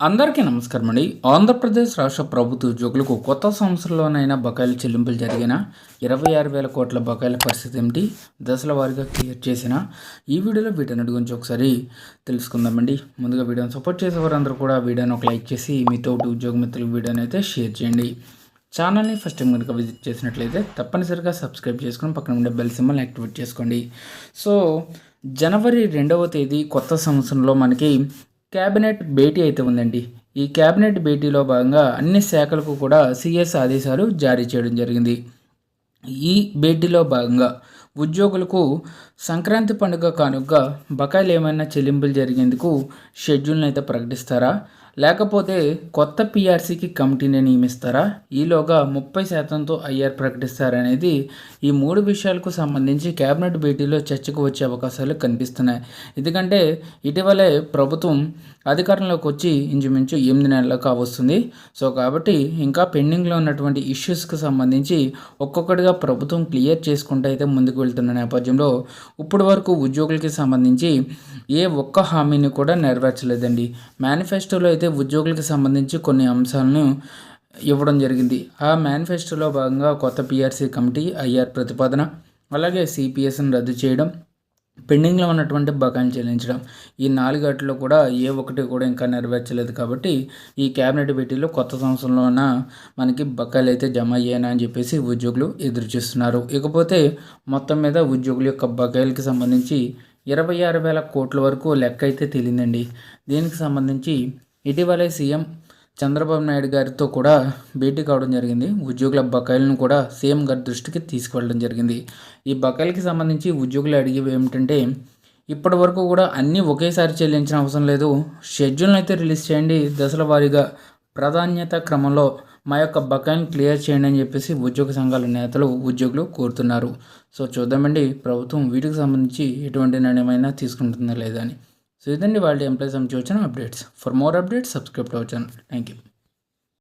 అందరికీ నమస్కారం అండి. ఆంధ్రప్రదేశ్ రాష్ట్ర ప్రభుత్వ ఉద్యోగులకు కొత్త సంవత్సరంలోనైనా బకాయిల చెల్లింపులు జరిగిన ఇరవై ఆరు వేల కోట్ల బకాయిల పరిస్థితి ఏమిటి? దశల వారీగా క్లియర్ చేసిన ఈ వీడియోలో వీటన్నిటి గురించి ఒకసారి తెలుసుకుందామండి. ముందుగా వీడియోని సపోర్ట్ చేసేవారందరూ కూడా వీడియోని ఒక లైక్ చేసి మీతో ఉద్యోగ మిత్రులకు వీడియోని అయితే షేర్ చేయండి. ఛానల్ని ఫస్ట్ టైం కనుక విజిట్ చేసినట్లయితే తప్పనిసరిగా సబ్స్క్రైబ్ చేసుకుని పక్కన ఉండే బెల్ సింబల్ యాక్టివేట్ చేసుకోండి. సో జనవరి రెండవ తేదీ కొత్త సంవత్సరంలో మనకి క్యాబినెట్ భేటీ అయితే ఉందండి. ఈ క్యాబినెట్ భేటీలో భాగంగా అన్ని శాఖలకు కూడా సిఎస్ ఆదేశాలు జారీ చేయడం జరిగింది. ఈ భేటీలో భాగంగా ఉద్యోగులకు సంక్రాంతి పండుగ కానుక బకాయిలు ఏమైనా చెల్లింపులు జరిగేందుకు షెడ్యూల్ని అయితే ప్రకటిస్తారా? లేకపోతే కొత్త పిఆర్సీకి కమిటీని నియమిస్తారా? ఈలోగా ముప్పై శాతంతో ఐఆర్ ప్రకటిస్తారనేది ఈ మూడు విషయాలకు సంబంధించి కేబినెట్ భేటీలో చర్చకు వచ్చే అవకాశాలు కనిపిస్తున్నాయి. ఎందుకంటే ఇటీవలే ప్రభుత్వం అధికారంలోకి వచ్చి ఇంచుమించు ఎనిమిది నెలలు కావస్తుంది. సో కాబట్టి ఇంకా పెండింగ్లో ఉన్నటువంటి ఇష్యూస్కి సంబంధించి ఒక్కొక్కటిగా ప్రభుత్వం క్లియర్ చేసుకుంటూ అయితే ముందుకు వెళ్తున్న నేపథ్యంలో ఇప్పటి వరకు ఉద్యోగులకి సంబంధించి ఏ ఒక్క హామీని కూడా నెరవేర్చలేదండి. మేనిఫెస్టోలో అయితే ఉద్యోగులకు సంబంధించి కొన్ని అంశాలను ఇవ్వడం జరిగింది. ఆ మేనిఫెస్టోలో భాగంగా కొత్త పిఆర్సీ కమిటీ ఐఆర్ ప్రతిపాదన అలాగే సిపిఎస్ను రద్దు చేయడం పెండింగ్లో ఉన్నటువంటి బకాయిలు చెల్లించడం. ఈ నాలుగట్లో కూడా ఏ ఒకటి కూడా ఇంకా నెరవేర్చలేదు కాబట్టి ఈ క్యాబినెట్ భేటీలో కొత్త సంవత్సరంలోన మనకి బకాయిలు అయితే జమ అయ్యాయని అని చెప్పేసి ఉద్యోగులు ఎదురు చూస్తున్నారు. ఇకపోతే మొత్తం మీద ఉద్యోగుల యొక్క బకాయిలకి సంబంధించి ఇరవై ఆరు వేల కోట్ల వరకు లెక్క అయితే తేలిందండి. దీనికి సంబంధించి ఇటీవలే సీఎం చంద్రబాబు నాయుడు గారితో కూడా భేటీ కావడం జరిగింది. ఉద్యోగుల బకాయిలను కూడా సీఎం గారి దృష్టికి తీసుకువెళ్ళడం జరిగింది. ఈ బకాయిలకి సంబంధించి ఉద్యోగులు అడిగేవి ఏమిటంటే ఇప్పటి వరకు కూడా అన్నీ ఒకేసారి చెల్లించిన అవసరం లేదు. షెడ్యూల్ని అయితే రిలీజ్ చేయండి. దశల వారీగా ప్రాధాన్యత క్రమంలో మా యొక్క బకాయిని క్లియర్ చేయండి అని చెప్పేసి ఉద్యోగ సంఘాల నేతలు ఉద్యోగులు కోరుతున్నారు. సో చూద్దామండి. ప్రభుత్వం వీటికి సంబంధించి ఎటువంటి నిర్ణయమైనా తీసుకుంటుందా లేదా అని. సో ఇదండి వాళ్ళ ఎంప్లాయీస్ సంబంధించి వచ్చిన updates for more updates subscribe our channel thank you